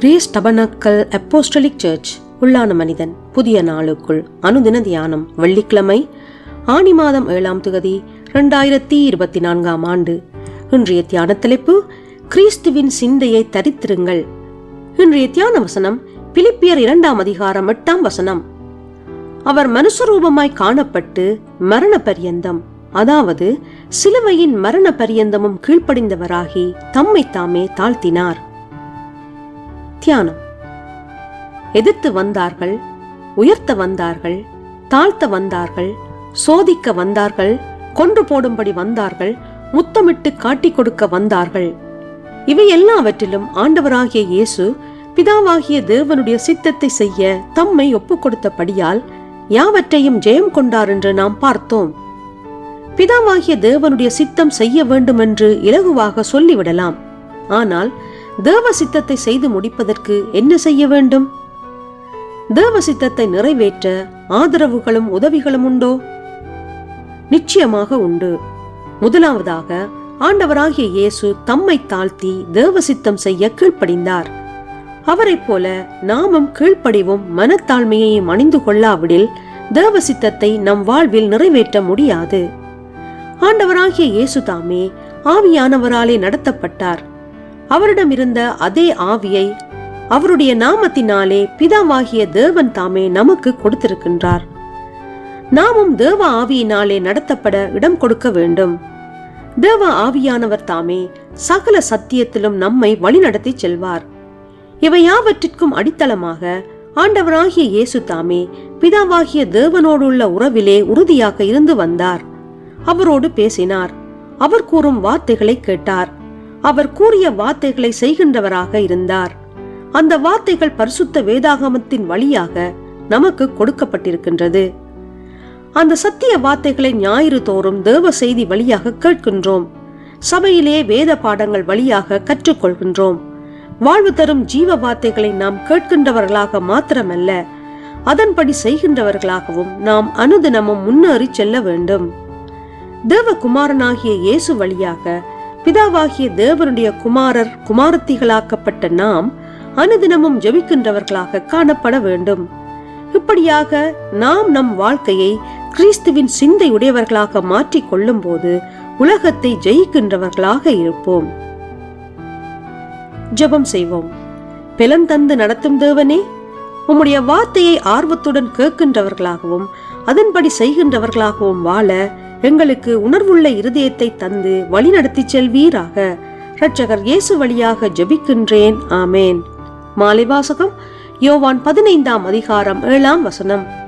Grace tabernacle apostolic search. உள்ளான மனிதன் புதிய நாளுக்குள் அனுதின தியானம் வெள்ளிக்கிழமை ஆனி மாதம் ஏழாம் தொகுதி இரண்டாயிரத்தி இருபத்தி நான்காம் ஆண்டு. இன்றைய தியான தலைப்பு கிறிஸ்துவின் சிந்தையை தரித்திருங்கள். இன்றைய தியான வசனம் பிலிப்பியர் இரண்டாம் அதிகாரம் எட்டாம் வசனம். அவர் மனுஷரூபமாய் காணப்பட்டு மரண பரியந்தம் அதாவது சிலுவையின் மரண பரியந்தமும் கீழ்ப்படிந்தவராகி தம்மை தாமே தாழ்த்தினார். தியானம். எதிர்த்து வந்தார்கள் உயர்த்த வந்தார்கள் தாழ்த்த வந்தார்கள் சோதிக்க வந்தார்கள் கொன்று போடும்படி வந்தார்கள் முத்தமிட்டு காட்டிக் கொடுக்க வந்தார்கள். இவை எல்லாவற்றிலும் ஆண்டவராகிய இயேசு பிதாவாகிய தேவனுடைய சித்தத்தை செய்ய தம்மை ஒப்புக் கொடுத்தபடியால் யாவற்றையும் ஜெயம் கொண்டார் என்று நாம் பார்த்தோம். பிதாவாகிய தேவனுடைய சித்தம் செய்ய வேண்டும் என்று இலகுவாக சொல்லிவிடலாம். ஆனால் தேவ சித்தத்தை செய்து முடிப்பதற்கு என்ன செய்ய வேண்டும்? தேவ சித்தத்தை நிறைவேற்ற ஆதரவுகளும் உதவிகளும் உண்டோ? நிச்சயமாக உண்டு. முதலாவதாக ஆண்டவராகிய இயேசு தம்மை தாழ்த்தி தேவ சித்தம் செய்ய கீழ்ப்படிந்தார். அவரைப் போல நாமும் கீழ்ப்படிவும் மனத்தாழ்மையையும் அணிந்து கொள்ளாவிடில் தேவ சித்தத்தை நம் வாழ்வில் நிறைவேற்ற முடியாது. ஆண்டவராகிய இயேசு தாமே ஆவியானவராலே நடத்தப்பட்டார். அவரிடம் இருந்த அதே ஆவியை அவருடைய நாமத்தினாலே பிதாவாகிய தேவன் தாமே நமக்கு கொடுத்திருக்கின்றார். நாமும் தேவ ஆவியினாலே நடத்தப்பட இடம் கொடுக்க வேண்டும். தேவ ஆவியானவர் தாமே சகல சத்தியத்திலும் நம்மை வழிநடத்தி செல்வார். இவை யாவற்றிற்கும் அடித்தளமாக ஆண்டவராகிய இயேசு தாமே பிதாவாகிய தேவனோடுள்ள உறவிலே உறுதியாக இருந்து வந்தார். அவரோடு பேசினார். அவர் கூறும் வார்த்தைகளை கேட்டார். அவர் கூறிய வார்த்தைகளை செய்கின்றவராக இருந்தார். அந்த வார்த்தைகள் பரிசுத்த வேதாகமத்தின் வழியாக நமக்கு கொடுக்கப்பட்டிருக்கின்றது. அந்த சத்திய வார்த்தைகளை ஞாயிறு தோறும் தேவ செய்தி வழியாக கேட்கின்றோம். சபையிலே வேத பாடங்கள் வழியாக கற்றுக்கொள்கின்றோம். வாழ்வு தரும் ஜீவ வார்த்தைகளை நாம் கேட்கின்றவர்களாக மாத்திரமல்ல அதன்படி செய்கின்றவர்களாகவும் நாம் அனுதினமும் முன்னேறி செல்ல வேண்டும். தேவகுமாரனாகிய இயேசு வழியாக பிதாவாகிய தேவனுடைய குமாரர் குமாரத்திகளாக்கப்பட்ட நாம் அனுதினமும் ஜெபிக்கின்றவர்களாக காணப்பட வேண்டும். இப்படியாக நாம் நம் வாழ்க்கையை கிறிஸ்துவின் சிந்தை உடையவர்களாக மாற்றிக் கொள்ளும் போது உலகத்தை ஜெயிக்கின்றவர்களாக இருப்போம். ஜெபம் செய்வோம். பெலன் தந்து நடத்தும் தேவனே உம்முடைய வார்த்தையை ஆர்வத்துடன் கேட்கின்றவர்களாகவும் அதன்படி செய்கின்றவர்களாகவும் வாழ எங்களுக்கு உணர்வுள்ள இருதயத்தை தந்து வழிநடத்தி செல்வீராக. இரட்சகர் இயேசு வழியாக ஜெபிக்கின்றேன். ஆமேன். மாலை வாசகம். யோவான் பதினைந்தாம் அதிகாரம் ஏழாம் வசனம்.